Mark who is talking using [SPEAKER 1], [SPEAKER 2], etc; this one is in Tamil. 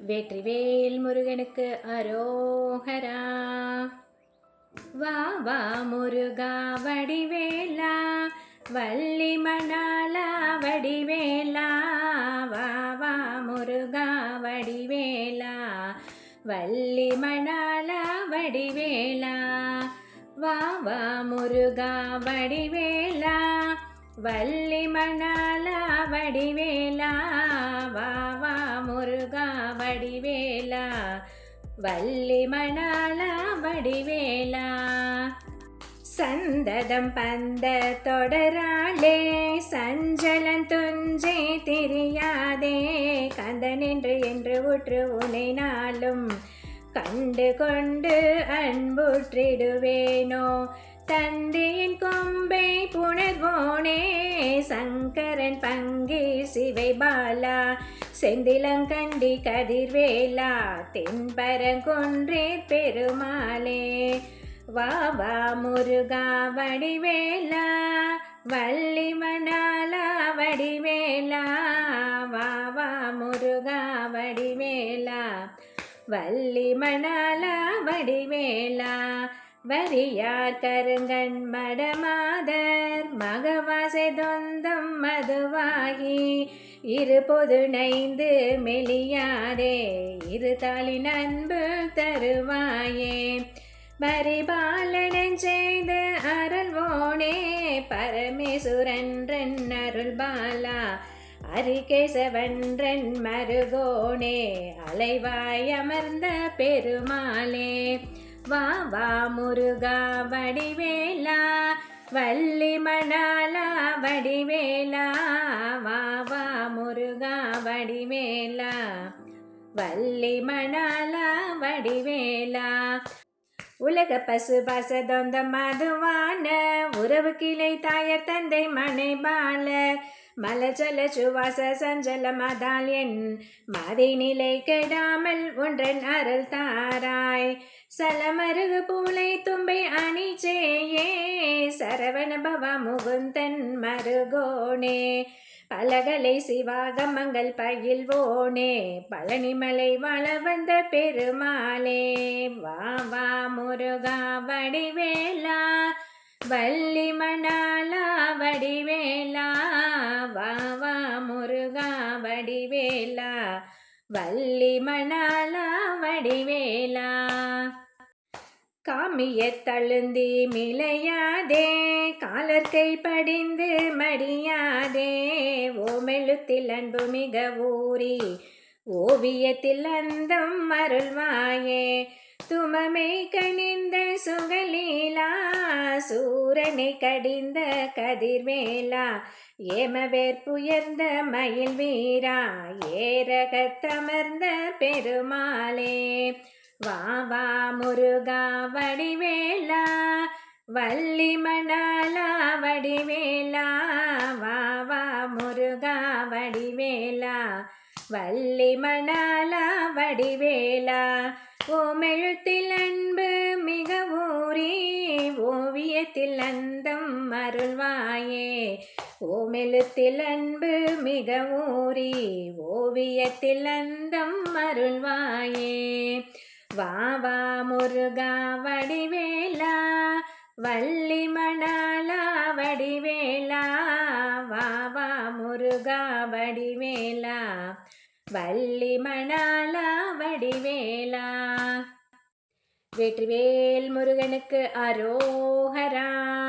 [SPEAKER 1] வெற்றிவேல் முருகனுக்கு அரோகரா. வா வா முருகா வடிவேலா. வள்ளி மணாலா வடிவேலா. வா வா முருகா வடிவேலா. வள்ளி மணாலா வடிவேலா. வா வா முருகா வடிவேலா. வள்ளி மணாலா வடிவேலா வாவா முருகா வடிவேலா. வள்ளி மணாலா வடிவேலா. சந்ததம் பந்த தொடராளே சஞ்சலன் துஞ்சே தெரியாதே. கந்தனென்று என்று உற்று உனை நாளும் கண்டு கொண்டு அன்புற்றிடுவேனோ. தந்தையின் கொம்பை புணர்வோனே சங்கரன் பங்கே சிவை பாலா செந்திலங்கண்டி கதிர்வேலா தென்பரங்குன்றே பெருமாளே. வா வா முருகா வடிவேலா வள்ளி மணாலா வடிவேலா. வா வா முருகா வடிவேலா வள்ளி மணாலா வடிவேலா. வரியார் கருங்கண் மடமாதர் மகவாசை தொந்தம் மதுவாகி இரு பொது நைந்து மெலியாதே இரு தாளின் அன்பு தருவாயே. பரிபாலனன் செய்து அருள்வோனே பரமேசுரன்றன் அருள் பாலா அரிகேசவன்றன் மருகோனே அலைவாய் அமர்ந்த பெருமாளே. வா வா முருகா வடிவேலா வள்ளி மணாலா வடிவேலா. வா வா முருகா வடிவேலா. வள்ளி மணாலா வடிவேலா. உலக பசுபாச தொந்த மதுவான உறவு கிளை தாயர் தந்தை மனை பால மலஜல சுவாச சஞ்சல மதால் என் மதை நிலை கெடாமல் ஒன்றன் அருள் தாராய். சலமருகு பூலை தும்பை அணிச்சேயே சரவண பவ முகுந்தன் மருகோனே. பலகலை சிவாகமங்கள் பயில்வோனே பழனிமலை வள வந்த பெருமாளே. வா வா முருகா வடிவேலா வள்ளி வள்ளி மணாலா வடிவேலா. காமிய தழுந்தி மிளையாதே காலர் கை படிந்து மடியாதே. ஓமெழுத்தில் அன்பு மிக ஊறி ஓவியத்தில் அந்தம் அருள்வாயே. துமமை கணிந்த சுகலீலா சூரனை கடிந்த கதிர்வேலா ஏமவேற்புயர்ந்த மயில் வீரா ஏரகத்தமர்ந்த பெருமாளே. வா வா முருகா வடிவேலா வள்ளி மணாலா வடிவேலா வா வா முருகா வடிவேலா வள்ளி மணாலா வடிவேலா. ஓமெழுத்தில் அன்பு மிக ஊரே ஓவியத்தில் அந்தம் அருள்வாயே. ஓமெழுத்தில் அன்பு மிக ஊரே ஓவியத்தில் அந்தம் அருள்வாயே. வா வா முருகா வடிவேலா வள்ளி மணாலா வடிவேலா. வா வா முருகா வடிவேலா. வள்ளி மணாலா வடிவேலா. வெற்றிவேல் முருகனுக்கு அரோகரா.